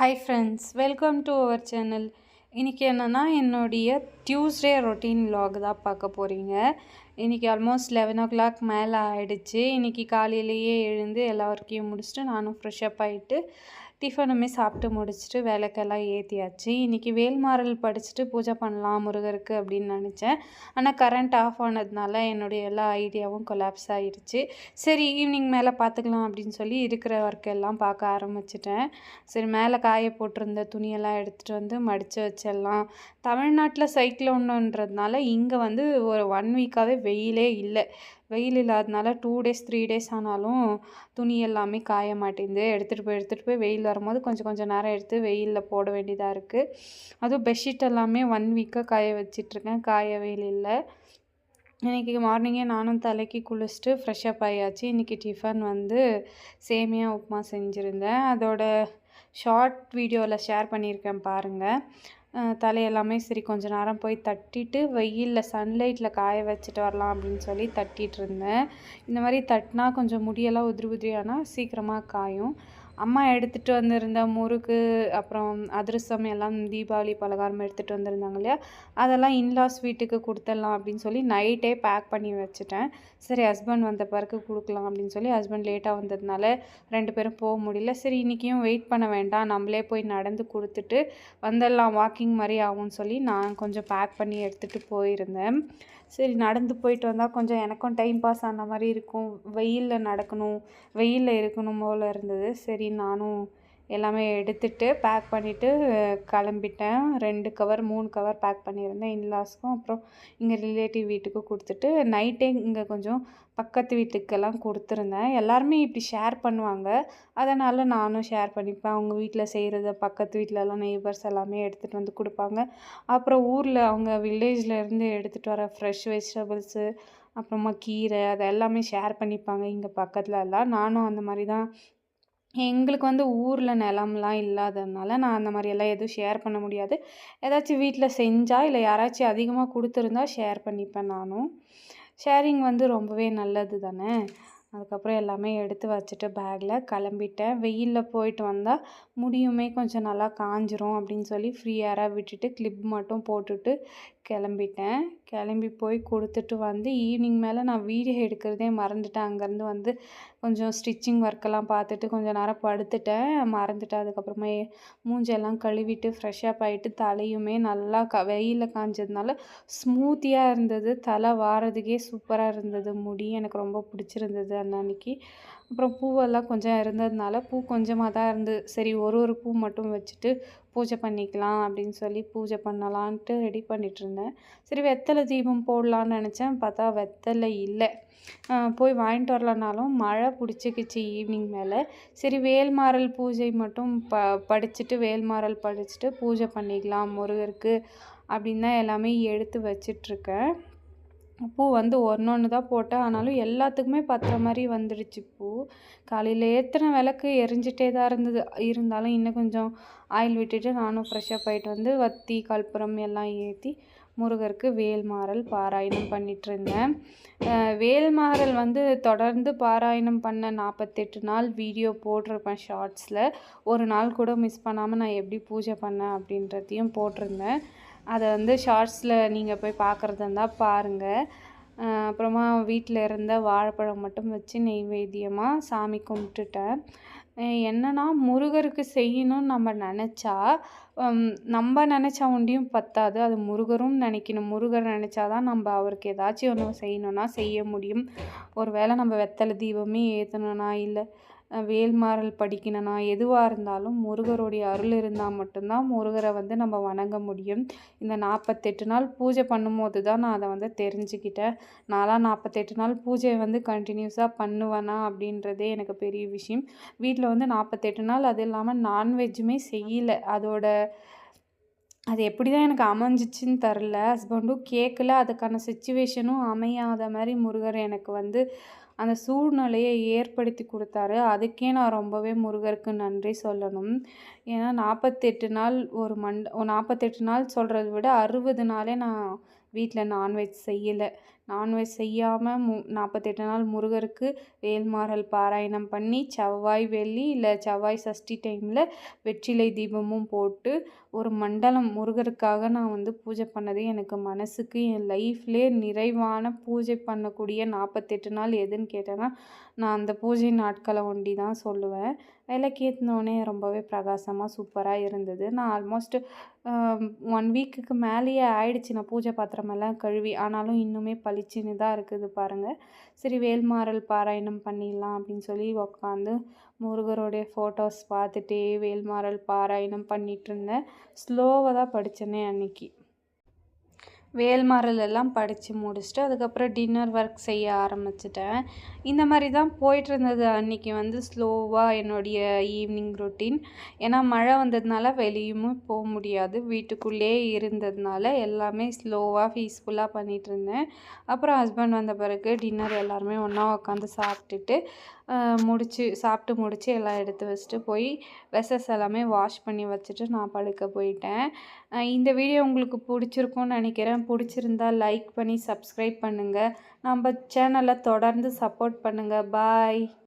Hi friends welcome to our channel இன்றைக்கி என்னென்னா என்னுடைய டியூஸ்டே ரொட்டீன் வ்ளாக் தான் பார்க்க போகிறீங்க இன்றைக்கி ஆல்மோஸ்ட் லெவன் ஓ கிளாக் மேலே ஆகிடுச்சு இன்றைக்கி காலையிலேயே எழுந்து எல்லா ஒர்க்கையும் முடிச்சுட்டு நானும் ஃப்ரெஷ்ஷப் ஆகிட்டு டிஃபனுமே சாப்பிட்டு முடிச்சுட்டு விளக்கெல்லாம் ஏற்றியாச்சு இன்றைக்கி வேல்மாறல் படிச்சுட்டு பூஜை பண்ணலாம் முருகருக்கு அப்படின்னு நினச்சேன். ஆனால் கரண்ட் ஆஃப் ஆனதுனால என்னுடைய எல்லா ஐடியாவும் கொலாப்ஸ் ஆகிடுச்சு சரி ஈவினிங் மேலே பார்த்துக்கலாம் அப்படின்னு சொல்லி இருக்கிற ஒர்க் எல்லாம் பார்க்க ஆரம்பிச்சிட்டேன். சரி மேலே காய போட்டிருந்த துணியெல்லாம் எடுத்துகிட்டு வந்து மடித்து வச்சிடலாம். தமிழ்நாட்டில் சைக்ளோன்ன்றதுனால இங்கே வந்து ஒரு ஒன் வீக்காகவே வெயிலே இல்லை. வெயில் இல்லாதனால டூ டேஸ் த்ரீ டேஸ் ஆனாலும் துணி எல்லாமே காய மாட்டேங்குது. எடுத்துகிட்டு போய் எடுத்துகிட்டு போய் வெயில் வரும்போது கொஞ்சம் கொஞ்சம் நேரம் எடுத்து வெயிலில் போட வேண்டியதாக இருக்குது அதுவும் பெட்ஷீட் எல்லாமே ஒன் வீக்காக காய வச்சிட்ருக்கேன். காய வெயில் இல்லை. இன்றைக்கி மார்னிங்கே நானும் தலைக்கு குளிச்சுட்டு ஃப்ரெஷ்ஷப் ஆகியாச்சு இன்றைக்கி டிஃபன் வந்து சேமியா உப்புமா செஞ்சுருந்தேன். அதோட ஷார்ட் வீடியோவில் ஷேர் பண்ணியிருக்கேன் பாருங்கள் தலையெல்லாமே சரி கொஞ்ச நேரம் போய் தட்டிட்டு வெயிலில் சன்லைட்டில் காய வச்சுட்டு வரலாம் அப்படின்னு சொல்லி தட்டிகிட்டு இருந்தேன். இந்த மாதிரி தட்டினா கொஞ்சம் முடியெல்லாம் உதிரி உதிரியானா சீக்கிரமாக காயும். அம்மா எடுத்துகிட்டு வந்திருந்த முறுக்கு அப்புறம் அதிரசம் எல்லாம் தீபாவளி பலகாரம் எடுத்துகிட்டு வந்திருந்தாங்க இல்லையா? அதெல்லாம் இன்லாஸ் வீட்டுக்கு கொடுத்துடலாம் அப்படின்னு சொல்லி நைட்டே பேக் பண்ணி வச்சுட்டேன். சரி ஹஸ்பண்ட் வந்த பிறகு கொடுக்கலாம் அப்படின்னு சொல்லி ஹஸ்பண்ட் லேட்டாக வந்ததுனால ரெண்டு பேரும் போக முடியல. சரி இன்றைக்கியும் வெயிட் பண்ண வேண்டாம். நம்மளே போய் நடந்து கொடுத்துட்டு வந்துடலாம். வாக்கிங் மாதிரி ஆகும்னு சொல்லி நான் கொஞ்சம் பேக் பண்ணி எடுத்துகிட்டு போயிருந்தேன். சரி நடந்து போயிட்டு வந்தால் கொஞ்சம் எனக்கும் டைம் பாஸ் ஆன மாதிரி இருக்கும். வெயிலில் நடக்கணும் வெயிலில் இருக்கணும் போல் இருந்தது. சரி நானும் எல்லாமே எடுத்துட்டு பேக் பண்ணிவிட்டு கிளம்பிட்டேன். ரெண்டு கவர் மூணு கவர் பேக் பண்ணியிருந்தேன் இன்லாஸ்க்கும் அப்புறம் இங்கே ரிலேட்டிவ் வீட்டுக்கும் கொடுத்துட்டு நைட்டே இங்கே கொஞ்சம் பக்கத்து வீட்டுக்கெல்லாம் கொடுத்துருந்தேன். எல்லாருமே இப்படி ஷேர் பண்ணுவாங்க. அதனால் நானும் ஷேர் பண்ணிப்பேன். அவங்க வீட்டில் செய்கிறத பக்கத்து வீட்டிலலாம் நெய்பர்ஸ் எல்லாமே எடுத்துகிட்டு வந்து கொடுப்பாங்க. அப்புறம் ஊரில் அவங்க வில்லேஜில் இருந்து எடுத்துகிட்டு வர ஃப்ரெஷ் வெஜிடபிள்ஸு அப்புறமா கீரை அதை எல்லாமே ஷேர் பண்ணிப்பாங்க இங்கே பக்கத்துல எல்லாம் நானும் அந்த மாதிரி தான் எங்களுக்கு வந்து ஊரில் நிலம்லாம் இல்லாததுனால நான் அந்த மாதிரியெல்லாம் எதுவும் ஷேர் பண்ண முடியாது. ஏதாச்சும் வீட்டில் செஞ்சால் இல்லை யாராச்சும் அதிகமாக கொடுத்துருந்தா ஷேர் பண்ணிப்பேன் நானும். ஷேரிங் வந்து ரொம்பவே நல்லது தானே? அதுக்கப்புறம் எல்லாமே எடுத்து வச்சுட்டு பேக்கில் கிளம்பிட்டேன். வெயிலில் போயிட்டு வந்தால் முடியுமே கொஞ்சம் நல்லா காஞ்சிரும் அப்படின்னு சொல்லி ஃப்ரீ விட்டுட்டு கிளிப் மட்டும் போட்டுட்டு கிளம்பிட்டேன். கிளம்பி போய் கொடுத்துட்டு வந்து ஈவினிங் மேலே நான் வீடியோ எடுக்கிறதே மறந்துட்டேன். அங்கேருந்து வந்து கொஞ்சம் ஸ்டிச்சிங் ஒர்க்கெல்லாம் பார்த்துட்டு கொஞ்சம் நேரம் படுத்துட்டேன். மறந்துட்டேன். அதுக்கப்புறமா மூஞ்செல்லாம் கழுவிட்டு ஃப்ரெஷ்ஷப் ஆகிட்டு தலையுமே நல்லா க வெயிலில் காஞ்சதுனால ஸ்மூத்தியாக இருந்தது. தலை வாரதுக்கே சூப்பராக இருந்தது. முடி எனக்கு ரொம்ப பிடிச்சிருந்தது அன்னன்னைக்கு. அப்புறம் பூவெல்லாம் கொஞ்சம் இருந்ததுனால பூ கொஞ்சமாக தான் இருந்து சரி ஒரு ஒரு பூ மட்டும் வச்சுட்டு பூஜை பண்ணிக்கலாம் அப்படின்னு சொல்லி பூஜை பண்ணலான்ட்டு ரெடி பண்ணிட்டு இருந்தேன் சரி வெத்தலை தீபம் போடலான்னு நினச்சேன். பார்த்தா வெத்தலை இல்லை. போய் வாங்கிட்டு வரலனாலும் மழை பிடிச்சிக்கிச்சு ஈவினிங் மேலே. சரி வேல்மாறல் பூஜை மட்டும் ப படிச்சுட்டு வேல்மாறல் படிச்சுட்டு பூஜை பண்ணிக்கலாம் முருகருக்கு அப்படின்னு தான் எல்லாமே எடுத்து வச்சிட்ருக்கேன் பூ வந்து ஒன்று ஒன்று தான் போட்டேன். ஆனாலும் எல்லாத்துக்குமே பத்துற மாதிரி வந்துடுச்சு பூ. காலையில் ஏற்றின விளக்கு எரிஞ்சிட்டே தான் இருந்தது. இருந்தாலும் இன்னும் கொஞ்சம் ஆயில் விட்டுட்டு நானும் ஃப்ரெஷ்ஷப் போயிட்டு வந்து வத்தி கற்பூரம் எல்லாம் ஏற்றி முருகருக்கு வேல்மாறல் பாராயணம் பண்ணிகிட்ருந்தேன் இருந்தேன். வேல்மாறல் வந்து தொடர்ந்து பாராயணம் பண்ண நாற்பத்தெட்டு நாள் வீடியோ போட்டிருப்பேன் ஷார்ட்ஸில் ஒரு நாள் கூட மிஸ் பண்ணாமல் நான் எப்படி பூஜை பண்ணேன் அப்படின்றதையும் போட்டிருந்தேன். அதை வந்து ஷார்ட்ஸில் நீங்கள் போய் பார்க்குறதா இருந்தால் பாருங்கள் அப்புறமா வீட்டில் இருந்த வாழைப்பழம் மட்டும் வச்சு நெய்வேத்தியமாக சாமி கும்பிட்டுட்டேன். என்னன்னா முருகருக்கு செய்யணும்னு நம்ம நினச்சா நம்ம நினச்சா உண்டியும் பத்தாது. அது முருகரும் நினைக்கணும். முருகர் நினச்சாதான் நம்ம அவருக்கு ஏதாச்சும் ஒன்று செய்யணும்னா செய்ய முடியும். ஒரு வேளை நம்ம வெத்தலை தீபமே ஏற்றணும்னா இல்லை வேல்மாறல் படிக்கணும்னா எதுவாக இருந்தாலும் முருகருடைய அருள் இருந்தால் மட்டும்தான் முருகரை வந்து நம்ம வணங்க முடியும். இந்த நாற்பத்தெட்டு நாள் பூஜை பண்ணும்போது தான் நான் அதை வந்து தெரிஞ்சுக்கிட்டேன். நான்லாம் நாற்பத்தெட்டு நாள் பூஜை வந்து கண்டினியூஸாக பண்ணுவேனா அப்படின்றதே எனக்கு பெரிய விஷயம். வீட்டில் வந்து நாற்பத்தெட்டு நாள் அது இல்லாமல் நான்வெஜ்ஜுமே செய்யலை. அதோட அது எப்படி தான் எனக்கு அமைஞ்சிச்சின்னு தெரில. ஹஸ்பண்டும் கேட்கல அதுக்கான சுச்சுவேஷனும் அமையாத மாதிரி முருகர் எனக்கு வந்து அந்த சூழ்நிலையை ஏற்படுத்தி கொடுத்தாரு. அதுக்கே நான் ரொம்பவே முருகருக்கு நன்றி சொல்லணும். ஏன்னா நாற்பத்தெட்டு நாள் ஒரு மண் நாற்பத்தெட்டு நாள் சொல்கிறத விட அறுபது நாளே நான் வீட்டில் நான்வெஜ் செய்யலை. நான்வெஜ் செய்யாமல் மு நாற்பத்தெட்டு நாள் முருகருக்கு வேல்மாறல் பாராயணம் பண்ணி செவ்வாய் வெள்ளி இல்லை செவ்வாய் சஷ்டி டைமில் வெற்றிலை தீபமும் போட்டு ஒரு மண்டலம் முருகருக்காக நான் வந்து பூஜை பண்ணது எனக்கு மனசுக்கு என் லைஃப்லே நிறைவான பூஜை பண்ணக்கூடிய நாற்பத்தெட்டு நாள் எதுன்னு கேட்டேன்னா நான் அந்த பூஜை நாட்களை ஒண்டி தான் சொல்லுவேன். விளக்கேற்றினோடனே ரொம்பவே பிரகாசமாக சூப்பராக இருந்தது. நான் ஆல்மோஸ்ட் ஒன் வீக்குக்கு மேலேயே ஆயிடுச்சு. நான் பூஜை பாத்திரமெல்லாம் கழுவி. ஆனாலும் இன்னுமே பளிச்சுன்னு தான் இருக்குது பாருங்கள் சரி வேல்மாறல் பாராயணம் பண்ணிடலாம் அப்படின்னு சொல்லி உக்காந்து முருகருடைய ஃபோட்டோஸ் பார்த்துட்டே வேல்மாறல் பாராயணம் பண்ணிகிட்டு இருந்தேன். ஸ்லோவாக தான் படித்தேனே அன்னைக்கு. வேல்மாறல் எல்லாம் படித்து முடிச்சுட்டு அதுக்கப்புறம் டின்னர் ஒர்க் செய்ய ஆரம்பிச்சிட்டேன். இந்த மாதிரி தான் போயிட்டு இருந்தது அன்றைக்கி வந்து ஸ்லோவாக என்னுடைய ஈவினிங் ரொட்டீன் ஏன்னா மழை வந்ததுனால வெளியும் போக முடியாது. வீட்டுக்குள்ளேயே இருந்ததுனால எல்லாமே ஸ்லோவாக பீஸ்ஃபுல்லாக பண்ணிகிட்டு இருந்தேன் அப்புறம் ஹஸ்பண்ட் வந்த பிறகு டின்னர் எல்லாருமே ஒன்றா உட்காந்து சாப்பிட்டுட்டு முடிச்சு சாப்பிட்டு முடித்து எல்லாம் எடுத்து வச்சுட்டு போய் வெசஸ் எல்லாமே வாஷ் பண்ணி வச்சுட்டு நான் படுக்க போயிட்டேன். இந்த வீடியோ உங்களுக்கு பிடிச்சிருக்கும்னு நினைக்கிறேன். பிடிச்சிருந்தா லைக் பண்ணி சப்ஸ்கிரைப் பண்ணுங்கள் நம்ம சேனலை தொடர்ந்து சப்போர்ட் பண்ணுங்கள் பாய்.